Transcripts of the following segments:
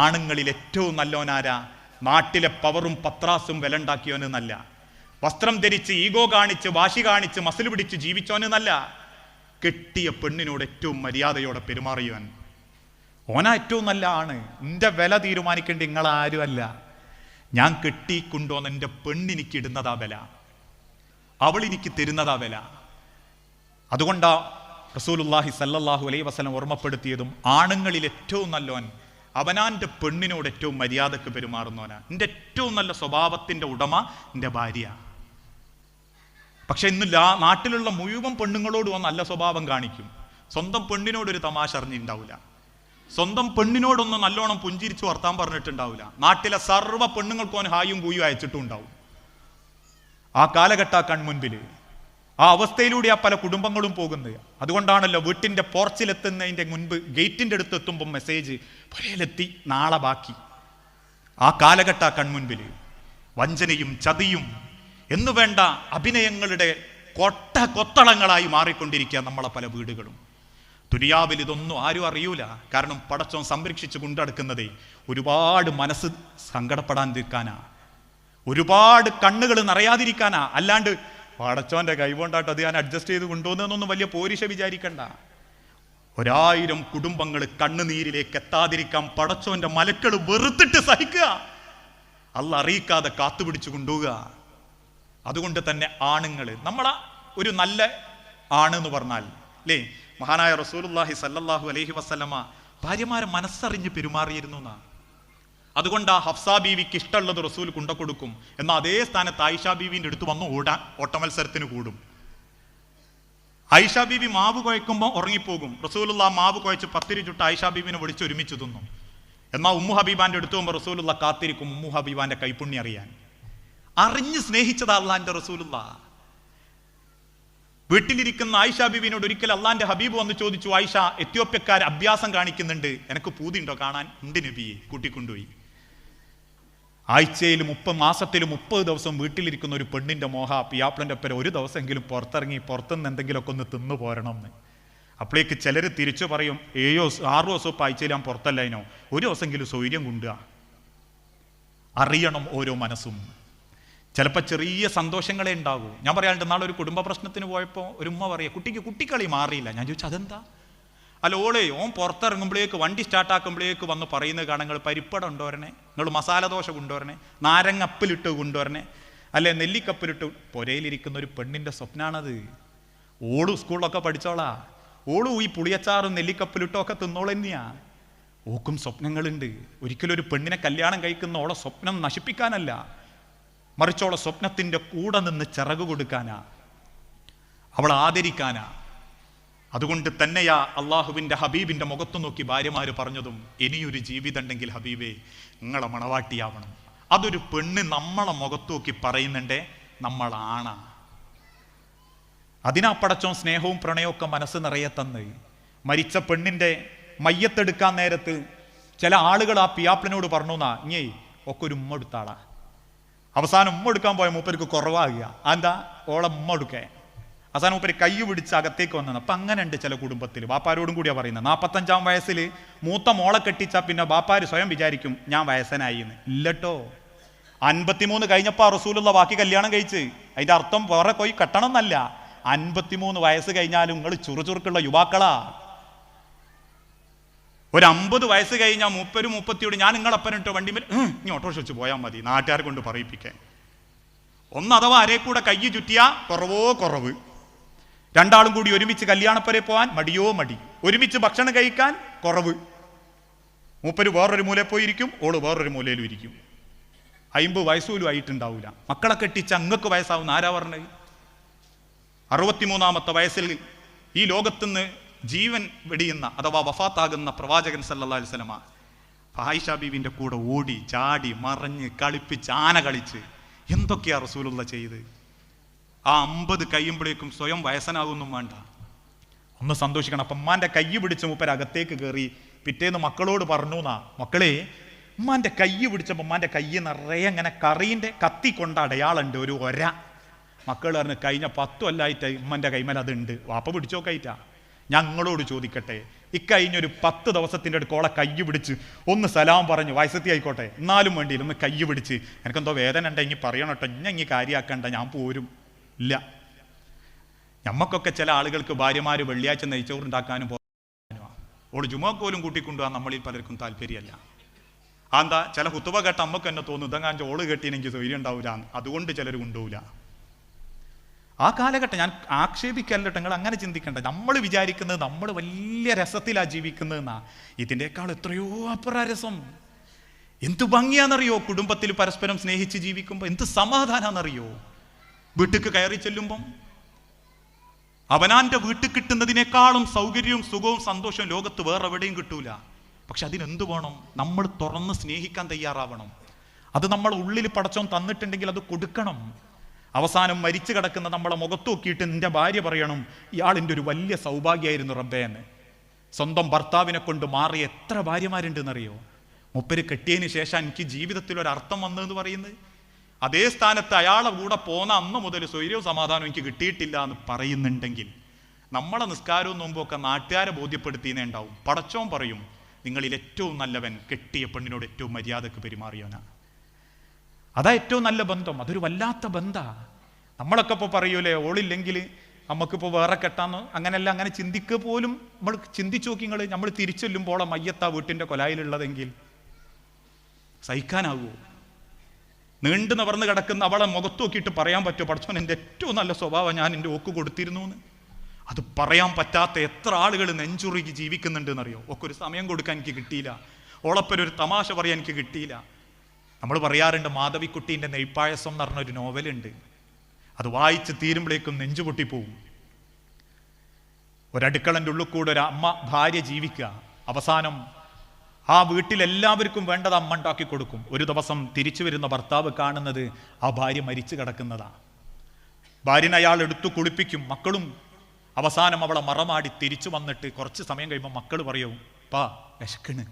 ആണുങ്ങളിൽ ഏറ്റവും നല്ലോനാരാ നാട്ടിലെ പവറും പത്രാസും വിലണ്ടാക്കിയോന് നല്ല വസ്ത്രം ധരിച്ച് ഈഗോ കാണിച്ച് വാശി കാണിച്ച് മസിൽ പിടിച്ച് ജീവിച്ചോന് നല്ല കെട്ടിയ പെണ്ണിനോട് ഏറ്റവും മര്യാദയോടെ പെരുമാറിയവൻ. ഓന ഏറ്റവും നല്ല ആണ് എന്റെ വില തീരുമാനിക്കേണ്ട നിങ്ങളാരുമല്ല. ഞാൻ കെട്ടിക്കൊണ്ടോന്ന് എന്റെ പെണ്ണിനിക്ക് ഇടുന്നതാ വില. അവൾ എനിക്ക് തരുന്നതാ വില. അതുകൊണ്ടാ റസൂലുല്ലാഹി സല്ലല്ലാഹു അലൈഹി വസല്ലം ഓർമ്മപ്പെടുത്തിയതും ആണുങ്ങളിൽ ഏറ്റവും നല്ലോൻ അവനാന്റെ പെണ്ണിനോട് ഏറ്റവും മര്യാദയ്ക്ക് പെരുമാറുന്നവനാണ് എന്റെ ഏറ്റവും നല്ല സ്വഭാവത്തിന്റെ ഉടമ എന്റെ ഭാര്യ. പക്ഷെ ഇന്ന് നാട്ടിലുള്ള മുഴുവൻ പെണ്ണുങ്ങളോടും വന്ന് നല്ല സ്വഭാവം കാണിക്കും. സ്വന്തം പെണ്ണിനോടൊരു തമാശ അറിഞ്ഞിട്ടുണ്ടാവില്ല സ്വന്തം പെണ്ണിനോടൊന്ന് നല്ലോണം പുഞ്ചിരിച്ച് വർത്താൻ പറഞ്ഞിട്ടുണ്ടാവില്ല നാട്ടിലെ സർവ പെണ്ണുങ്ങൾക്കും അവൻ ഹായും കൂയും അയച്ചിട്ടും ഉണ്ടാവും ആ കാലഘട്ട കൺമുൻപിൽ ആ അവസ്ഥയിലൂടെയാണ് പല കുടുംബങ്ങളും പോകുന്നത്. അതുകൊണ്ടാണല്ലോ വീട്ടിന്റെ പോർച്ചിലെത്തുന്നതിന്റെ മുൻപ് ഗേറ്റിന്റെ അടുത്ത് എത്തുമ്പോൾ മെസ്സേജ് പുരയിലെത്തി നാളെ ബാക്കി. ആ കാലഘട്ട കൺമുൻപിൽ വഞ്ചനയും ചതിയും എന്നു വേണ്ട അഭിനയങ്ങളുടെ കൊട്ട കൊത്തളങ്ങളായി മാറിക്കൊണ്ടിരിക്കുക നമ്മളെ പല വീടുകളും. തുരിയാവിൽ ഇതൊന്നും ആരും അറിയൂല. കാരണം പടച്ചോൻ സംരക്ഷിച്ചു കൊണ്ടടക്കുന്നതേ ഒരുപാട് മനസ്സ് സങ്കടപ്പെടാൻ തീർക്കാനാ ഒരുപാട് കണ്ണുകൾ നിറയാതിരിക്കാനാ. അല്ലാണ്ട് പടച്ചോന്റെ കൈകൊണ്ടാട്ട് അത് ഞാൻ അഡ്ജസ്റ്റ് ചെയ്ത് കൊണ്ടുവന്നൊന്നും വലിയ പോരിശ വിചാരിക്കണ്ട. ഒരായിരം കുടുംബങ്ങൾ കണ്ണുനീരിലേക്ക് എത്താതിരിക്കാൻ പടച്ചോന്റെ മലക്കൾ വെറുത്തിട്ട് സഹിക്കുക. അല്ല അറിയിക്കാതെ കാത്തുപിടിച്ചു കൊണ്ടുപോവുക. അതുകൊണ്ട് തന്നെ ആണുങ്ങൾ നമ്മളാ ഒരു നല്ല ആണ് എന്ന് പറഞ്ഞാൽ അല്ലേ മഹാനായ റസൂലുല്ലാഹി സല്ലാഹു അലഹി വസല്ലമ ഭാര്യമാരെ മനസ്സറിഞ്ഞ് പെരുമാറിയിരുന്നു എന്നാ. അതുകൊണ്ട് ആ ഹഫ്സ ബീവിക്ക് ഇഷ്ടമുള്ളത് റസൂൽ കൊണ്ട കൊടുക്കും എന്നാൽ അതേ സ്ഥാനത്ത് ആയിഷ ബീവിന്റെ അടുത്ത് വന്ന് ഓടാൻ ഓട്ടമത്സരത്തിന് കൂടും. ആയിഷ ബീവി മാവ് കുഴക്കുമ്പോൾ ഉറങ്ങിപ്പോകും. റസൂലുള്ള മാവ് കുഴച്ച് പത്തിരി ചുട്ട് ആയിഷ ബീവിനെ വിളിച്ച് ഒരുമിച്ച് തിന്നു. എന്നാൽ ഉമ്മു ഹബീബാന്റെ അടുത്ത് പോകുമ്പോൾ റസൂലുള്ള കാത്തിരിക്കും ഉമ്മു ഹബീബാന്റെ കൈപ്പുണ്യം അറിയാൻ. അറിഞ്ഞ് സ്നേഹിച്ചതാ അള്ളാന്റെ റസൂലുള്ള. വീട്ടിലിരിക്കുന്ന ആയിഷ ബീവിനോട് ഒരിക്കൽ അള്ളാന്റെ ഹബീബ് വന്ന് ചോദിച്ചു ആയിഷ എത്യോപ്യക്കാർ അഭ്യാസം കാണിക്കുന്നുണ്ട്. എനക്ക് പൂതിയുണ്ടോ കാണാൻ? ഉണ്ട് നബിയെ. കൂട്ടിക്കൊണ്ടുപോയി. ആഴ്ചയിൽ മുപ്പത് മാസത്തിൽ മുപ്പത് ദിവസം വീട്ടിലിരിക്കുന്ന ഒരു പെണ്ണിന്റെ മോഹ പിയാപ്പിളന്റെ ഒപ്പം ഒരു ദിവസമെങ്കിലും പുറത്തിറങ്ങി പുറത്തുനിന്ന് എന്തെങ്കിലുമൊക്കെ ഒന്ന് തിന്നു പോരണം എന്ന് അപ്പോഴേക്ക് ചിലർ തിരിച്ചു പറയും ഏഴോ ആറു ദിവസം ഇപ്പം ആഴ്ചയിൽ ഞാൻ പുറത്തല്ലതിനോ ഒരു ദിവസമെങ്കിലും സൗര്യം കൊണ്ടുക അറിയണം ഓരോ മനസ്സും. ചിലപ്പോൾ ചെറിയ സന്തോഷങ്ങളെ ഉണ്ടാകൂ. ഞാൻ പറയാണ്ട് നാളെ ഒരു കുടുംബ പ്രശ്നത്തിന് പോയപ്പോൾ ഒരു ഉമ്മ പറയുക കുട്ടിക്ക് കുട്ടിക്കളി മാറിയില്ല. ഞാൻ ചോദിച്ചു അതെന്താ? അല്ല ഓളേ ഓൻ പുറത്തിറങ്ങുമ്പോഴേക്ക് വണ്ടി സ്റ്റാർട്ടാക്കുമ്പോഴേക്ക് വന്ന് പറയുന്ന കാണങ്ങൾ പരിപ്പടം ഉണ്ടോ കൊണ്ടുവരണേ നിങ്ങൾ മസാല ദോശ കൊണ്ടുവരണേ നാരങ്ങപ്പിലിട്ട് കൊണ്ടുവരണേ അല്ലെ നെല്ലിക്കപ്പിലിട്ട്. പുരയിലിരിക്കുന്ന ഒരു പെണ്ണിന്റെ സ്വപ്നാണത്. ഓളു സ്കൂളിലൊക്കെ പഠിച്ചോളാ. ഓളു ഈ പുളിയച്ചാറും നെല്ലിക്കപ്പിലിട്ടും ഒക്കെ തിന്നോളെന്നെയാ ഓക്കും സ്വപ്നങ്ങളുണ്ട്. ഒരിക്കലും ഒരു പെണ്ണിനെ കല്യാണം കഴിക്കുന്ന ഓളെ സ്വപ്നം നശിപ്പിക്കാനല്ല മറിച്ചോളെ സ്വപ്നത്തിന്റെ കൂടെ നിന്ന് ചിറക് കൊടുക്കാനാ. അവളെ ആദരിക്കാനാ. അതുകൊണ്ട് തന്നെയാ അള്ളാഹുവിന്റെ ഹബീബിന്റെ മുഖത്തു നോക്കി ഭാര്യമാർ പറഞ്ഞതും ഇനിയൊരു ജീവിതം ഉണ്ടെങ്കിൽ ഹബീബേ നിങ്ങളെ മണവാട്ടിയാവണം. അതൊരു പെണ്ണ് നമ്മളെ മുഖത്തു നോക്കി പറയുന്നുണ്ടേ നമ്മളാണാ അതിനാ പടച്ചോൻ സ്നേഹവും പ്രണയവും മനസ്സ് നിറയെ തന്ന് മരിച്ച പെണ്ണിന്റെ മയ്യത്തെടുക്കാൻ നേരത്ത് ചില ആളുകൾ ആ പിയാപ്പിളിനോട് പറഞ്ഞു എന്നാ ഇങ്ങേ ഒക്കെ ഒരു ഉമ്മ എടുത്താളാ. അവസാനം ഉമ്മ എടുക്കാൻ പോയ മൂപ്പർക്ക് കുറവാകുക. എന്താ? ഓളെ ഉമ്മ എടുക്കേ. അവസാനം മൂപ്പര് കൈ പിടിച്ച് അകത്തേക്ക് വന്നത് അപ്പം അങ്ങനെ ഉണ്ട് ചില കുടുംബത്തിൽ ബാപ്പാരോടും കൂടിയാ പറയുന്നത്. നാൽപ്പത്തഞ്ചാം വയസ്സിൽ മൂത്ത മോളെ കെട്ടിച്ചാൽ പിന്നെ ബാപ്പാര് സ്വയം വിചാരിക്കും ഞാൻ വയസ്സനായി എന്ന്. ഇല്ലട്ടോ. അൻപത്തിമൂന്ന് കഴിഞ്ഞപ്പോൾ റസൂലുള്ള ബാക്കി കല്യാണം കഴിച്ച്. അതിന്റെ അർത്ഥം വേറെ പോയി കെട്ടണം എന്നല്ല അൻപത്തിമൂന്ന് വയസ്സ് കഴിഞ്ഞാലും നിങ്ങൾ ചുറുചുറുക്കുള്ള യുവാക്കളാ. ഒരു അമ്പത് വയസ്സ് കഴിഞ്ഞാൽ മുപ്പത് മുപ്പത്തിയോട് ഞാൻ നിങ്ങളപ്പനിട്ട് വണ്ടിമേൽ ഇനി ഓട്ടോറിക്ഷ വെച്ച് പോയാൽ മതി. നാട്ടുകാരെ കൊണ്ട് പറയിപ്പിക്കാൻ. ഒന്ന് അഥവാ അരേ കൂടെ കൈ ചുറ്റിയാ കുറവോ കുറവ്. രണ്ടാളും കൂടി ഒരുമിച്ച് കല്യാണപ്പരെ പോകാൻ മടിയോ മടി? ഒരുമിച്ച് ഭക്ഷണം കഴിക്കാൻ കുറവ്. മൂപ്പര് വേറൊരു മൂലയിൽ പോയിരിക്കും ഓൾ വേറൊരു മൂലയിലും ഇരിക്കും. അയിമ്പ് വയസ്സൂലും ആയിട്ടുണ്ടാവില്ല മക്കളെ കെട്ടിച്ച് അങ്ങക്ക് വയസ്സാവുന്ന ആരാ പറഞ്ഞത്? അറുപത്തിമൂന്നാമത്തെ വയസ്സിൽ ഈ ലോകത്തുനിന്ന് ജീവൻ വെടിയുന്ന അഥവാ വഫാത്താകുന്ന പ്രവാചകൻ സല്ലാ അലൈഹി ഫായിഷ ബീവിന്റെ കൂടെ ഓടി ചാടി മറഞ്ഞ് കളിപ്പിച്ച് ആന കളിച്ച് എന്തൊക്കെയാ റസൂലുള്ള ചെയ്ത് ആ അമ്പത് കഴിയുമ്പോഴേക്കും സ്വയം വയസ്സനാകൊന്നും വേണ്ട. ഒന്ന് സന്തോഷിക്കണം. അപ്പം ഉമ്മാന്റെ കൈ പിടിച്ച് മൂപ്പര് അകത്തേക്ക് കയറി പിറ്റേന്ന് മക്കളോട് പറഞ്ഞു എന്നാ മക്കളെ ഉമ്മാന്റെ കൈ പിടിച്ചപ്പോൾ ഉമ്മാന്റെ കൈ നിറയെ അങ്ങനെ കറീന്റെ കത്തി കൊണ്ട അടയാളുണ്ട് ഒരു ഒര. മക്കൾ പറഞ്ഞു കഴിഞ്ഞ പത്തു കൊല്ലായിട്ട് ഉമ്മന്റെ കൈമേൽ അതുണ്ട്. വാപ്പ പിടിച്ചോ കയറ്റാ ഞങ്ങളോട് ചോദിക്കട്ടെ. ഇക്കഴിഞ്ഞൊരു പത്ത് ദിവസത്തിന്റെ അടുത്ത് ഓളെ കൈ പിടിച്ച് ഒന്ന് സലാം പറഞ്ഞ് വയസ്സത്തി ആയിക്കോട്ടെ. എന്നാലും വേണ്ടിയില്ല ഒന്ന് കൈ പിടിച്ച്. എനിക്കെന്തോ വേദന ഉണ്ടെങ്കിൽ പറയണം കേട്ടോ ഇഞ്ഞ ഇങ്ങനെ കാര്യമാക്കണ്ട ഞാൻ പോരും. ഇല്ല. നമ്മക്കൊക്കെ ചില ആളുകൾക്ക് ഭാര്യമാർ വെള്ളിയാഴ്ച നെയ്ച്ചോറുണ്ടാക്കാനും പോകാനും ഓട് ജുമാക്കോലും കൂട്ടിക്കൊണ്ടുപോകാൻ നമ്മളിൽ പലർക്കും താല്പര്യമല്ല എന്താ ചില കുത്തുവ കേട്ട അമ്മയ്ക്ക് എന്നെ തോന്നുന്നു ഇതങ്ങാൻ ഓൾ കെട്ടിയെനിക്ക് സൗകര്യം ഉണ്ടാവില്ല അതുകൊണ്ട് ചിലർ കൊണ്ടുപോകില്ല ആ കാലഘട്ടം ഞാൻ ആക്ഷേപിക്കല്ലോ നിങ്ങൾ അങ്ങനെ ചിന്തിക്കണ്ട. നമ്മൾ വിചാരിക്കുന്നത് നമ്മൾ വലിയ രസത്തിലാണ് ജീവിക്കുന്നതെന്നാ. ഇതിന്റെക്കാൾ എത്രയോ അപ്പുറ രസം. എന്ത് ഭംഗിയാണെന്നറിയോ? കുടുംബത്തിൽ പരസ്പരം സ്നേഹിച്ച് ജീവിക്കുമ്പോൾ എന്ത് സമാധാനാണെന്നറിയോ? വീട്ടിക്ക് കയറി ചെല്ലുമ്പം അവനാന്റെ വീട്ടിൽ കിട്ടുന്നതിനേക്കാളും സൗകര്യവും സുഖവും സന്തോഷവും ലോകത്ത് വേറെ എവിടെയും കിട്ടൂല. പക്ഷെ അതിനെന്ത് വേണം? നമ്മൾ തുറന്ന് സ്നേഹിക്കാൻ തയ്യാറാവണം. അത് നമ്മൾ ഉള്ളിൽ പടച്ചോൻ തന്നിട്ടുണ്ടെങ്കിൽ അത് കൊടുക്കണം. അവസാനം മരിച്ചു കിടക്കുന്ന നമ്മളെ മുഖത്ത് നോക്കിയിട്ട് എന്റെ ഭാര്യ പറയണം ഇയാളിന്റെ ഒരു വലിയ സൗഭാഗ്യമായിരുന്നു റബ്ബേ എന്ന്. സ്വന്തം ഭർത്താവിനെ കൊണ്ട് മാറിയ എത്ര ഭാര്യമാരുണ്ടെന്നറിയോ? മുപ്പര് കെട്ടിയതിന് ശേഷം എനിക്ക് ജീവിതത്തിൽ ഒരു അർത്ഥം വന്നതെന്ന് പറയുന്നത് അതേ സ്ഥാനത്ത് അയാളെ കൂടെ പോന്ന അന്ന് മുതൽ സ്വൈര്യവും സമാധാനവും എനിക്ക് കിട്ടിയിട്ടില്ല എന്ന് പറയുന്നുണ്ടെങ്കിൽ നമ്മളെ നിസ്കാരവും നോമ്പൊക്കെ നാട്ടുകാരെ ബോധ്യപ്പെടുത്തിയെന്നേ ഉണ്ടാവും. പടച്ചോൻ പറയും നിങ്ങളിൽ ഏറ്റവും നല്ലവൻ കെട്ടിയ പെണ്ണിനോട് ഏറ്റവും മര്യാദയ്ക്ക് പെരുമാറിയവനാണ് അതാ ഏറ്റവും നല്ല ബന്ധം. അതൊരു വല്ലാത്ത ബന്ധാ. നമ്മളൊക്കെ ഇപ്പോൾ പറയൂലേ ഓളില്ലെങ്കിൽ നമുക്കിപ്പോൾ വേറെ കെട്ടാന്ന്. അങ്ങനെയല്ല അങ്ങനെ ചിന്തിക്കുക പോലും നമ്മൾ ചിന്തിച്ചു നോക്കി നിങ്ങൾ നമ്മൾ തിരിച്ചെല്ലുമ്പോൾ മയ്യത്താ വീട്ടിന്റെ കൊലായിലുള്ളതെങ്കിൽ സഹിക്കാനാവുമോ? നീണ്ടു നിവർന്ന് കിടക്കുന്ന അവളെ മുഖത്ത് നോക്കിയിട്ട് പറയാൻ പറ്റുമോ? പഠിച്ചോൻ എന്റെ ഏറ്റവും നല്ല സ്വഭാവം ഞാൻ എന്റെ ഓക്ക് കൊടുത്തിരുന്നു എന്ന് അത് പറയാൻ പറ്റാത്ത എത്ര ആളുകൾ നെഞ്ചുറുകി ജീവിക്കുന്നുണ്ട് എന്നറിയോ ഒക്കെ ഒരു സമയം കൊടുക്കാൻ എനിക്ക് കിട്ടിയില്ല. ഓളപ്പൊരു ഒരു തമാശ പറയാൻ എനിക്ക് കിട്ടിയില്ല. നമ്മൾ പറയാറുണ്ട് മാധവിക്കുട്ടീന്റെ നെയ്പ്പായസം എന്ന് പറഞ്ഞൊരു നോവലുണ്ട്. അത് വായിച്ച് തീരുമ്പോഴേക്കും നെഞ്ചു പൊട്ടിപ്പോവും. ഒരടുക്കളന്റെ ഉള്ളിൽ കൂടെ ഒരു അമ്മ ഭാര്യ ജീവിക്കുക. അവസാനം ആ വീട്ടിൽ എല്ലാവർക്കും വേണ്ടത് അമ്മ ഉണ്ടാക്കി കൊടുക്കും. ഒരു ദിവസം തിരിച്ചു വരുന്ന ഭർത്താവ് കാണുന്നത് ആ ഭാര്യ മരിച്ചു കിടക്കുന്നതാ. ഭാര്യനെ അയാൾ എടുത്തു കുളിപ്പിക്കും. മക്കളും അവസാനം അവളെ മറമാടി തിരിച്ചു വന്നിട്ട് കുറച്ച് സമയം കഴിയുമ്പോൾ മക്കൾ പറയും പാ വിശക്കണ്.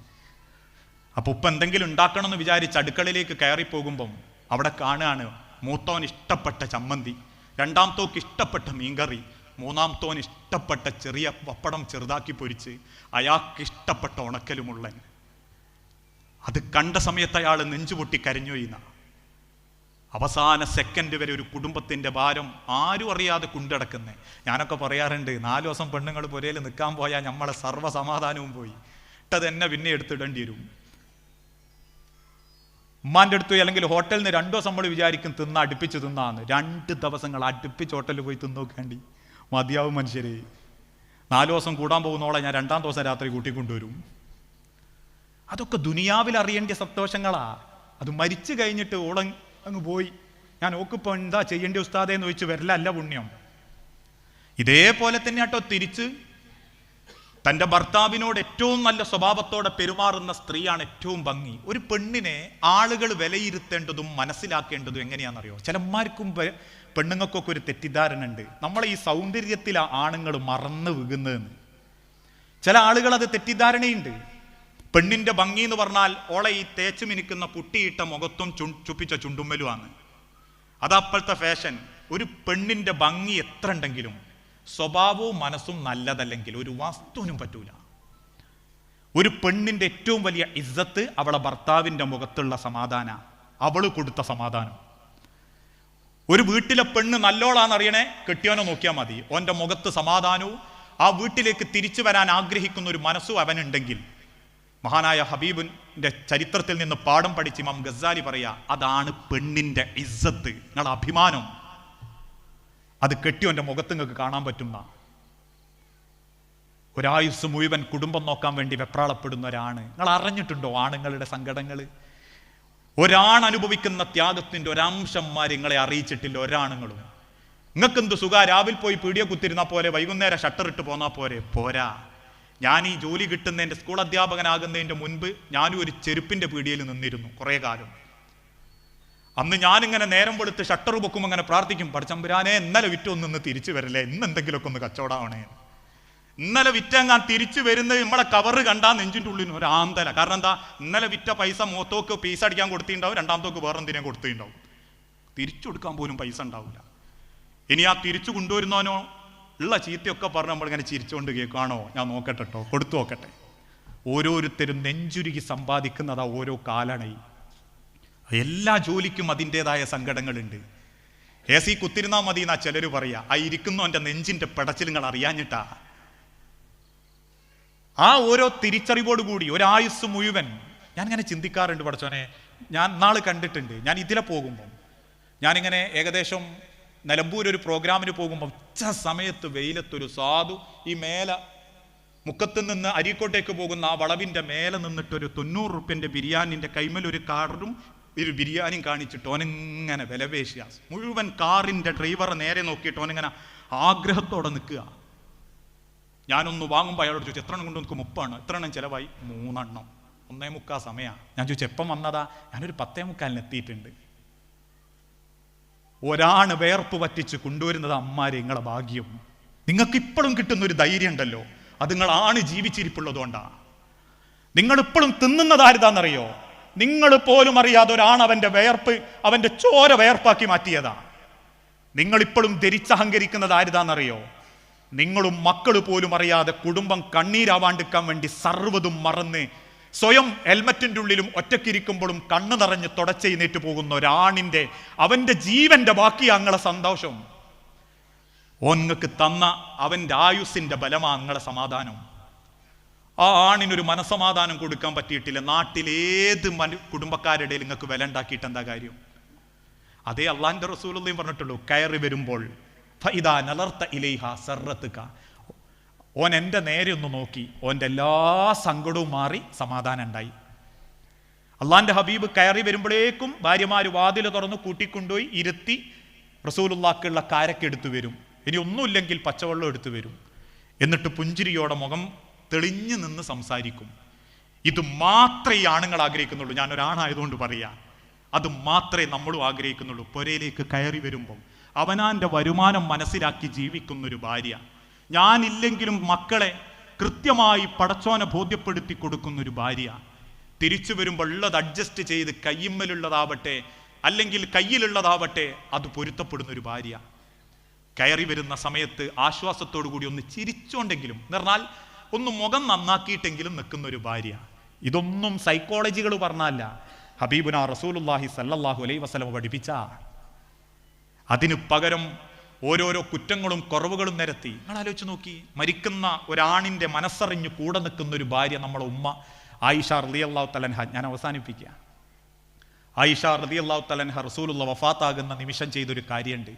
അപ്പൊ ഉപ്പ എന്തെങ്കിലും ഉണ്ടാക്കണം എന്ന് വിചാരിച്ച് അടുക്കളയിലേക്ക് കയറി പോകുമ്പം അവിടെ കാണുകയാണ് മൂത്തോൻ ഇഷ്ടപ്പെട്ട ചമ്മന്തി രണ്ടാമത്തോക്ക് ഇഷ്ടപ്പെട്ട മീൻകറി മൂന്നാമത്തോൻ ഇഷ്ടപ്പെട്ട ചെറിയ പപ്പടം ചെറുതാക്കി പൊരിച്ച് അയാൾക്ക് ഇഷ്ടപ്പെട്ട ഉണക്കലുമുള്ളൻ. അത് കണ്ട സമയത്ത് അയാൾ നെഞ്ചുപൊട്ടി കരഞ്ഞൊയ്യുന്ന അവസാന സെക്കൻഡ് വരെ ഒരു കുടുംബത്തിന്റെ ഭാരം ആരും അറിയാതെ കൊണ്ടടക്കുന്നത് ഞാനൊക്കെ പറയാറുണ്ട് നാല് ദിവസം പെണ്ണുങ്ങൾ പുരയിൽ നിൽക്കാൻ പോയാൽ നമ്മളെ സർവസമാധാനവും പോയി. ഇട്ടത് എന്നെ പിന്നെ എടുത്തിടേണ്ടി വരും. ഉമ്മാന്റെ അടുത്ത് അല്ലെങ്കിൽ ഹോട്ടലിൽ നിന്ന് രണ്ടു ദിവസം നമ്മൾ വിചാരിക്കും തിന്ന അടുപ്പിച്ച് തിന്നാന്ന്. രണ്ട് ദിവസങ്ങൾ അടുപ്പിച്ച് ഹോട്ടലിൽ പോയി തിന്നു നോക്കാണ്ടി. മതിയാവും മനുഷ്യരെ. നാല് ദിവസം കൂടാൻ പോകുന്നോളെ ഞാൻ രണ്ടാം ദിവസം രാത്രി കൂട്ടിക്കൊണ്ടുവരും. അതൊക്കെ ദുനിയാവിൽ അറിയേണ്ട സന്തോഷങ്ങളാ. അത് മരിച്ചു കഴിഞ്ഞിട്ട് ഓളം അങ്ങ് പോയി. ഞാൻ ഓക്കിപ്പോൾ എന്താ ചെയ്യേണ്ട ഉസ്താദേ എന്ന് ചോദിച്ചു വരലല്ല പുണ്യം. ഇതേപോലെ തന്നെ കേട്ടോ തിരിച്ച് തന്റെ ഭർത്താവിനോട് ഏറ്റവും നല്ല സ്വഭാവത്തോടെ പെരുമാറുന്ന സ്ത്രീയാണ് ഏറ്റവും ഭംഗി. ഒരു പെണ്ണിനെ ആളുകൾ വിലയിരുത്തേണ്ടതും മനസ്സിലാക്കേണ്ടതും എങ്ങനെയാണെന്നറിയോ? ചിലന്മാർക്കും പെണ്ണുങ്ങൾക്കൊക്കെ ഒരു തെറ്റിദ്ധാരണ ഉണ്ട് നമ്മളെ ഈ സൗന്ദര്യത്തിൽ ആണുങ്ങൾ മറന്നു വീകുന്നതെന്ന്. ചില ആളുകൾ അത് തെറ്റിദ്ധാരണയുണ്ട്. പെണ്ണിന്റെ ഭംഗി എന്ന് പറഞ്ഞാൽ ഓളെ ഈ തേച്ചു മിനുക്കുന്ന പുട്ടിയിട്ട മുഖത്തും ചു- ചുപ്പിച്ച ചുണ്ടുമ്മലുമാണ്. അത് അപ്പോഴത്തെ ഫാഷൻ ഒരു പെണ്ണിന്റെ ഭംഗി എത്ര ഉണ്ടെങ്കിലും സ്വഭാവവും മനസ്സും നല്ലതല്ലെങ്കിൽ ഒരു വസ്തുവിനും പറ്റൂല. ഒരു പെണ്ണിന്റെ ഏറ്റവും വലിയ ഇജ്ജത്ത് അവളെ ഭർത്താവിന്റെ മുഖത്തുള്ള സമാധാന അവൾ കൊടുത്ത സമാധാനം. ഒരു വീട്ടിലെ പെണ്ണ് നല്ലോളാന്നറിയണേ കെട്ടിയോനെ നോക്കിയാൽ മതി. ഓന്റെ മുഖത്ത് സമാധാനവും ആ വീട്ടിലേക്ക് തിരിച്ചു വരാൻ ആഗ്രഹിക്കുന്ന ഒരു മനസ്സും അവനുണ്ടെങ്കിൽ മഹാനായ ഹബീബിന്റെ ചരിത്രത്തിൽ നിന്ന് പാഠം പഠിച്ച് ഇമാം ഗസാലി പറയുക അതാണ് പെണ്ണിന്റെ ഇസ്സത്ത്. നിങ്ങളുടെ അഭിമാനം അത് കെട്ടിയോന്റെ മുഖത്ത് നിങ്ങൾക്ക് കാണാൻ പറ്റുന്ന. ഒരായുസ് മുഴുവൻ കുടുംബം നോക്കാൻ വേണ്ടി വെപ്രാളപ്പെടുന്ന ഒരാണ്. നിങ്ങൾ അറിഞ്ഞിട്ടുണ്ടോ ആണുങ്ങളുടെ സങ്കടങ്ങൾ ഒരാൺ അനുഭവിക്കുന്ന ത്യാഗത്തിന്റെ ഒരംശന്മാർ നിങ്ങളെ അറിയിച്ചിട്ടില്ല ഒരാണുങ്ങളും. നിങ്ങൾക്ക് എന്ത് സുഖ? രാവിലെ പോയി പീടിയ കുത്തിരുന്നാൽ പോലെ വൈകുന്നേരം ഷട്ടർ ഇട്ട് പോന്നാൽ പോരെ പോരാ. ഞാൻ ഈ ജോലി കിട്ടുന്നതിന്റെ സ്കൂൾ അധ്യാപകനാകുന്നതിന്റെ മുൻപ് ഞാനും ഒരു ചെരുപ്പിന്റെ പീടിയയിൽ നിന്നിരുന്നു കുറേ കാലം. അന്ന് ഞാനിങ്ങനെ നേരം വെളുത്ത് ഷട്ടർ പൊക്കും അങ്ങനെ പ്രാർത്ഥിക്കും പടച്ചമ്പുരാനെ ഇന്നലെ വിറ്റൊന്നും നിന്ന് തിരിച്ചു വരല്ലേ? ഇന്ന് എന്തെങ്കിലുമൊക്കെ ഒന്ന് കച്ചവടമാവണേ ഇന്നലെ വിറ്റങ്ങാൻ തിരിച്ചു വരുന്നത് നമ്മളെ കവറ് കണ്ടാൽ നെഞ്ചിന്റെ ഉള്ളിൽ ഒരു ആന്തല. കാരണം എന്താ? ഇന്നലെ വിറ്റ പൈസ മൂത്തോക്ക് പീസ് അടിക്കാൻ കൊടുത്തിട്ടുണ്ടാവും രണ്ടാമത്തോക്ക് വേറെ എന്തിനാ കൊടുത്തിട്ടുണ്ടാവും. തിരിച്ചു കൊടുക്കാൻ പോലും പൈസ ഉണ്ടാവില്ല. ഇനി ആ തിരിച്ചു കൊണ്ടുവരുന്നവനോ ഉള്ള ചീത്തയൊക്കെ പറഞ്ഞ് നമ്മളിങ്ങനെ ചിരിച്ചുകൊണ്ട് കേൾക്കുകയാണോ ഞാൻ നോക്കട്ടെ കേട്ടോ കൊടുത്തു നോക്കട്ടെ. ഓരോരുത്തരും നെഞ്ചുരുകി സമ്പാദിക്കുന്നതാ ഓരോ കാലണയും എല്ലാ ജോലിക്കും അതിന്റെതായ സങ്കടങ്ങളുണ്ട്. എ സി കുത്തിരുന്നാ മതി എന്നാ ചിലർ പറയാ. ആ ഇരിക്കുന്നവന്റെ നെഞ്ചിന്റെ പെടച്ചിൽ നിങ്ങൾ അറിയാഞ്ഞിട്ടാ. ആ ഓരോ തിരിച്ചറിവോട് കൂടി ഒരായുസ് മുഴുവൻ ഞാൻ ഇങ്ങനെ ചിന്തിക്കാറുണ്ട് പഠിച്ചോനെ ഞാൻ നാൾ കണ്ടിട്ടുണ്ട്. ഞാൻ ഇതിലെ പോകുമ്പം ഞാനിങ്ങനെ ഏകദേശം നിലമ്പൂർ ഒരു പ്രോഗ്രാമിന് പോകുമ്പോൾ ഉച്ച സമയത്ത് വെയിലത്തൊരു സാധു ഈ മേല മുക്കത്ത് നിന്ന് അരീക്കോട്ടേക്ക് പോകുന്ന ആ വളവിന്റെ മേലെ നിന്നിട്ടൊരു തൊണ്ണൂറ് റുപ്യന്റെ ബിരിയാണിന്റെ കൈമൽ ഒരു കാറും ഒരു ബിരിയാണിയും കാണിച്ചിട്ട് ഓനെങ്ങനെ വിലപേശുക മുഴുവൻ കാറിന്റെ ഡ്രൈവറെ നേരെ നോക്കിയിട്ട് ഓനെങ്ങനെ ആഗ്രഹത്തോടെ നിൽക്കുക. ഞാനൊന്ന് വാങ്ങുമ്പോൾ അയാളോട് ചോദിച്ചു എത്ര എണ്ണം കൊണ്ട് നമുക്ക് മുപ്പാണ് എത്ര എണ്ണം ചിലവായി? മൂന്നെണ്ണം. ഒന്നേ മുക്കാ സമയമാണ് ഞാൻ ചോദിച്ചു എപ്പം വന്നതാ? ഞാനൊരു പത്തേ മുക്കാലിന് എത്തിയിട്ടുണ്ട്. ഒരാണ് വേർപ്പ് പറ്റിച്ച് കൊണ്ടുവരുന്നത് അമ്മാരെ നിങ്ങളെ ഭാഗ്യം. നിങ്ങൾക്ക് ഇപ്പോഴും കിട്ടുന്ന ഒരു ധൈര്യം ഉണ്ടല്ലോ അത് നിങ്ങളാണ് ജീവിച്ചിരിപ്പുള്ളതുകൊണ്ടാണ് നിങ്ങൾ ഇപ്പോഴും തിന്നുന്നത് ആരുതാന്നറിയോ? നിങ്ങൾ പോലും അറിയാതെ ഒരാണ് അവന്റെ വേർപ്പ് അവന്റെ ചോര വേർപ്പാക്കി മാറ്റിയതാ. നിങ്ങളിപ്പോഴും ധരിച്ചഹങ്കരിക്കുന്നത് ആരുതാന്നറിയോ? നിങ്ങളും മക്കൾ പോലും അറിയാതെ കുടുംബം കണ്ണീരാവാണ്ടിക്കാൻ വേണ്ടി സർവതും മറന്ന് സ്വയം ഹെൽമറ്റിന്റെ ഉള്ളിലും ഒറ്റക്കിരിക്കുമ്പോഴും കണ്ണു നിറഞ്ഞ് തുടച്ചെയ്ന്നേറ്റ് പോകുന്ന ഒരാണിന്റെ അവന്റെ ജീവന്റെ ബാക്കി അങ്ങളെ സന്തോഷം. ഓങ്ങൾക്ക് തന്ന അവന്റെ ആയുസിന്റെ ബലമാ അങ്ങളെ സമാധാനം. ആ ആണിനൊരു മനസമാധാനം കൊടുക്കാൻ പറ്റിയിട്ടില്ല. നാട്ടിലേത് മനു കുടുംബക്കാരുടെ നിങ്ങൾക്ക് വില ഉണ്ടാക്കിയിട്ട് എന്താ കാര്യം? അതേ അള്ളാന്റെ റസൂലും പറഞ്ഞിട്ടുള്ളൂ കയറി വരുമ്പോൾ ഫൈദാ നലർത്ത ഇലൈഹ സർറത്തുക ഓൻ എന്റെ നേരെ ഒന്ന് നോക്കി. ഓന്റെ എല്ലാ സങ്കടവും മാറി സമാധാനം ഉണ്ടായി. അള്ളാന്റെ ഹബീബ് കയറി വരുമ്പോഴേക്കും ഭാര്യമാർ വാതിൽ തുറന്ന് കൂട്ടിക്കൊണ്ടുപോയി ഇരുത്തി റസൂലുള്ളാക്കുള്ള കാരക്ക് എടുത്തു വരും. ഇനി ഒന്നുമില്ലെങ്കിൽ പച്ചവെള്ളം എടുത്തു വരും. എന്നിട്ട് പുഞ്ചിരിയോടെ മുഖം തെളിഞ്ഞു നിന്ന് സംസാരിക്കും. ഇത് മാത്രമേ ഈ ആണുങ്ങൾ ആഗ്രഹിക്കുന്നുള്ളൂ. ഞാൻ ഒരാണായതുകൊണ്ട് പറയാ. അത് മാത്രമേ നമ്മളും ആഗ്രഹിക്കുന്നുള്ളൂ. പുരയിലേക്ക് കയറി വരുമ്പം അവനാന്റെ വരുമാനം മനസ്സിലാക്കി ജീവിക്കുന്നൊരു ഭാര്യ. ഞാനില്ലെങ്കിലും മക്കളെ കൃത്യമായി പടച്ചോനെ ബോധ്യപ്പെടുത്തി കൊടുക്കുന്ന ഒരു ഭാര്യ. തിരിച്ചു വരുമ്പോൾ ഉള്ളത് അഡ്ജസ്റ്റ് ചെയ്ത് കയ്യിമ്മലുള്ളതാവട്ടെ അല്ലെങ്കിൽ കയ്യിലുള്ളതാവട്ടെ അത് പൊരുത്തപ്പെടുന്ന ഒരു ഭാര്യ. കയറി വരുന്ന സമയത്ത് ആശ്വാസത്തോടു കൂടി ഒന്ന് ചിരിച്ചോണ്ടെങ്കിലും എന്ന് പറഞ്ഞാൽ ഒന്ന് മുഖം നന്നാക്കിയിട്ടെങ്കിലും നിൽക്കുന്ന ഒരു ഭാര്യ. ഇതൊന്നും സൈക്കോളജികൾ പറഞ്ഞല്ല. ഹബീബുന റസൂലുല്ലാഹി സല്ലാഹു അലൈ വസല്ലം പഠിപ്പിച്ച. അതിന് പകരം ഓരോരോ കുറ്റങ്ങളും കുറവുകളും നിരത്തി. നിങ്ങൾ ആലോചിച്ച് നോക്കി. മരിക്കുന്ന ഒരാണിന്റെ മനസ്സറിഞ്ഞ് കൂടെ നിൽക്കുന്ന ഒരു ഭാര്യ നമ്മളെ ഉമ്മ ആയിഷ റലി അള്ളാഹു തലൻഹ ഞാൻ അവസാനിപ്പിക്കുക ആയിഷ റലി അള്ളാഹു തലൻഹ റസൂലുള്ള വഫാത്താകുന്ന നിമിഷം ചെയ്തൊരു കാര്യമുണ്ട്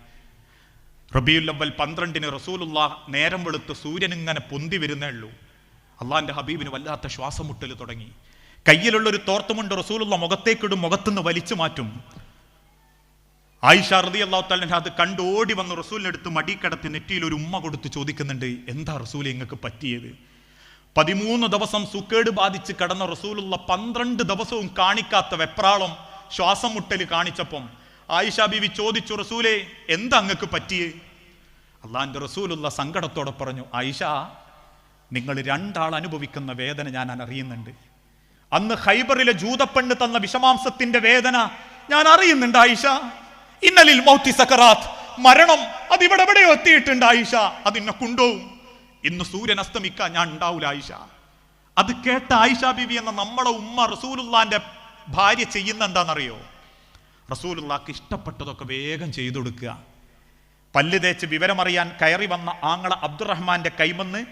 റബിയുല്ലവൽ പന്ത്രണ്ടിന് റസൂലുള്ള നേരം വെളുത്ത് സൂര്യൻ ഇങ്ങനെ പൊന്തി വരുന്നേ ഉള്ളൂ. അള്ളാഹിന്റെ ഹബീബിന് വല്ലാത്ത ശ്വാസം മുട്ടൽ തുടങ്ങി. കയ്യിലുള്ളൊരു തോർത്തുമുണ്ട് റസൂലുള്ള മുഖത്തേക്കിടും മുഖത്തുനിന്ന് വലിച്ചു മാറ്റും. ആയിഷ റതി അള്ളാഹു അത് കണ്ട് ഓടി വന്ന് റസൂലിനെ എടുത്ത് മടിക്കടത്തി നെറ്റിയിൽ ഒരു ഉമ്മ കൊടുത്ത് ചോദിക്കുന്നുണ്ട് എന്താ റസൂൽ നിങ്ങൾക്ക് പറ്റിയത്? പതിമൂന്ന് ദിവസം സുക്കേട് ബാധിച്ച് കടന്ന റസൂലുള്ള പന്ത്രണ്ട് ദിവസവും കാണിക്കാത്ത വെപ്രാളം ശ്വാസം മുട്ടൽ കാണിച്ചപ്പം ആയിഷ ബിവി ചോദിച്ചു റസൂലെ എന്താ അങ്ങക്ക് പറ്റിയത് അള്ളാഹിന്റെ റസൂലുള്ള സങ്കടത്തോടെ പറഞ്ഞു ആയിഷ നിങ്ങൾ രണ്ടാൾ അനുഭവിക്കുന്ന വേദന ഞാൻ അറിയുന്നുണ്ട്. അന്ന് ഹൈബറിലെ ജൂതപ്പെണ്ണ് തന്ന വിഷമാംസത്തിന്റെ വേദന ഞാൻ അറിയുന്നുണ്ട് ആയിഷ. ഇന്നലിൽ മൗത്തി സക്കറാത്ത്. മരണം അതിവിടെ എവിടെയോ എത്തിയിട്ടുണ്ട് ആയിഷ. അതിന്നെ കൊണ്ടുപോകും. ഇന്ന് സൂര്യൻ അസ്തമിക്കാൻ ഞാൻ ഉണ്ടാവൂല ആയിഷ. അത് കേട്ട ആയിഷ ബിബി എന്ന നമ്മുടെ ഉമ്മ റസൂലുള്ളാന്റെ ഭാര്യ ചെയ്യുന്ന എന്താണെന്നറിയോ റസൂലുള്ളാക്ക് ഇഷ്ടപ്പെട്ടതൊക്കെ വേഗം ചെയ്തു കൊടുക്കുക. പല്ല് തേച്ച് വിവരമറിയാൻ കയറി വന്ന ആങ്ങള അബ്ദുറഹ്മാന്റെ കൈമന്ന്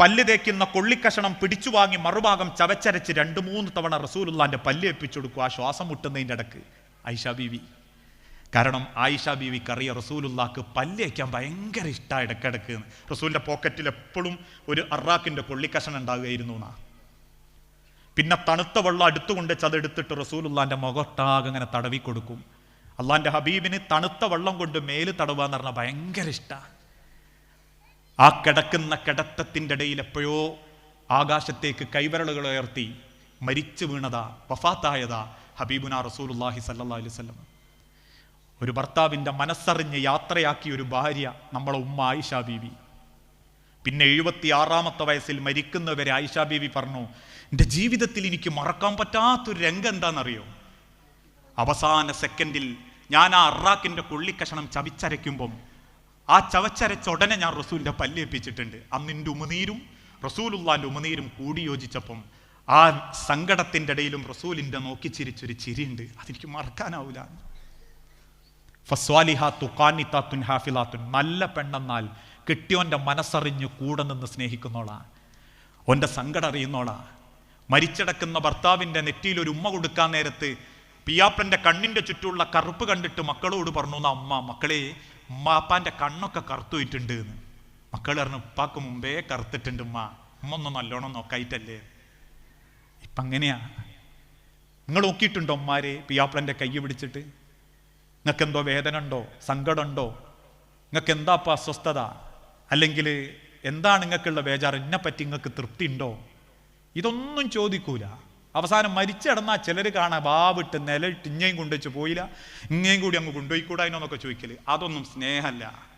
പല്ല് തേക്കുന്ന കൊള്ളിക്കഷണം പിടിച്ചു വാങ്ങി മറുഭാഗം ചവച്ചരച്ച് രണ്ട് മൂന്ന് തവണ റസൂലുള്ളാന്റെ പല്ല് ഏൽപ്പിച്ചു കൊടുക്കുക ആ ശ്വാസം മുട്ടുന്നതിന്റെ ഇടയ്ക്ക്. ഐഷ ബീവി. കാരണം ആയിഷ ബീവിക്ക് അറിയ റസൂലുള്ളാക്ക് പല്ലേക്കാൻ ഭയങ്കര ഇഷ്ടമാണ് ഇടക്കിടക്ക് റസൂലിന്റെ പോക്കറ്റിൽ എപ്പോഴും ഒരു അറാക്കിന്റെ കൊള്ളിക്കഷണം ഉണ്ടാകുകയായിരുന്നു എന്നാ. പിന്നെ തണുത്ത വെള്ളം അടുത്തുകൊണ്ട് ചതെടുത്തിട്ട് റസൂലുള്ളാന്റെ മുഖത്താകെ അങ്ങനെ തടവി കൊടുക്കും. അള്ളാന്റെ ഹബീബിന് തണുത്ത വെള്ളം കൊണ്ട് മേൽ തടവുക എന്ന് പറഞ്ഞാൽ ഭയങ്കര ഇഷ്ടമാണ് ആ കിടക്കുന്ന കിടത്തത്തിന്റെ ഇടയിൽ എപ്പോഴോ ആകാശത്തേക്ക് കൈവരളുകൾ ഉയർത്തി മരിച്ചു വീണതാ വഫാത്തായതാ ഹബീബുന റസൂലുല്ലാഹി സല്ലാ അലൈവല്ലം ഒരു ഭർത്താവിന്റെ മനസ്സറിഞ്ഞ് യാത്രയാക്കിയ ഒരു ഭാര്യ നമ്മളെ ഉമ്മ ആയിഷ ബീവി. പിന്നെ എഴുപത്തി ആറാമത്തെ വയസ്സിൽ മരിക്കുന്നവരെ ആയിഷ ബീവി പറഞ്ഞു എന്റെ ജീവിതത്തിൽ എനിക്ക് മറക്കാൻ പറ്റാത്തൊരു രംഗം എന്താണെന്നറിയോ? അവസാന സെക്കൻഡിൽ ഞാൻ ആ അറാക്കിന്റെ കൊള്ളിക്കഷണം ചവിച്ചരയ്ക്കുമ്പം ആ ചവച്ചരച്ച ഉടനെ ഞാൻ റസൂലിന്റെ പല്ലേപ്പിച്ചിട്ടുണ്ട് അന്ന് എന്റെ ഉമനീരും റസൂലുള്ളാന്റെ ഉമനീരും കൂടി യോജിച്ചപ്പം ആ സങ്കടത്തിന്റെ ഇടയിലും റസൂലിന്റെ നോക്കി ചിരിച്ചൊരു ചിരിയുണ്ട്. അതെനിക്ക് മറക്കാനാവൂല. ഫസ്വാലിഹാത്തു തുക്കാനിത്താത്തുൻ ഹാഫിലാത്തുൻ. നല്ല പെണ്ണെന്നാൽ കെട്ടിയോന്റെ മനസ്സറിഞ്ഞ് കൂടെ നിന്ന് സ്നേഹിക്കുന്നോളാ. ഓന്റെ സങ്കടം അറിയുന്നോളാ. മരിച്ചടക്കുന്ന ഭർത്താവിന്റെ നെറ്റിയിൽ ഒരു ഉമ്മ കൊടുക്കാൻ നേരത്ത് പിയാപ്പന്റെ കണ്ണിന്റെ ചുറ്റുമുള്ള കറുപ്പ് കണ്ടിട്ട് മക്കളോട് പറഞ്ഞു "എന്നാ അമ്മ മക്കളെ ഉമ്മാപ്പാന്റെ കണ്ണൊക്കെ കറുത്തുപോയിട്ടുണ്ട് എന്ന്. മക്കൾ പറഞ്ഞു ഉപ്പാക്ക് മുമ്പേ കറുത്തിട്ടുണ്ട് ഉമ്മ. ഉമ്മ ഒന്ന് നല്ലോണം നോക്കായിട്ടല്ലേ. ഇപ്പം അങ്ങനെയാ നിങ്ങൾ നോക്കിയിട്ടുണ്ടോ ഉമ്മാരെ പിയാപ്പളന്റെ കൈ പിടിച്ചിട്ട്? നിങ്ങൾക്ക് എന്തോ വേദന ഉണ്ടോ സങ്കടമുണ്ടോ? നിങ്ങൾക്ക് എന്താ ഇപ്പം അസ്വസ്ഥത? അല്ലെങ്കിൽ എന്താണ് നിങ്ങൾക്കുള്ള ബേജാർ എന്നെ പറ്റി നിങ്ങൾക്ക് തൃപ്തി ഉണ്ടോ ഇതൊന്നും ചോദിക്കൂല. അവസാനം മരിച്ചിടന്നാ ചിലർ കാണാൻ ബാവിട്ട് നിലയിട്ട് ഇങ്ങയും കൊണ്ടുവച്ച് പോയില്ല. ഇങ്ങയും കൂടി അങ്ങ് കൊണ്ടുപോയിക്കൂടാ എന്നൊക്കെ ചോദിക്കൽ. അതൊന്നും സ്നേഹമല്ല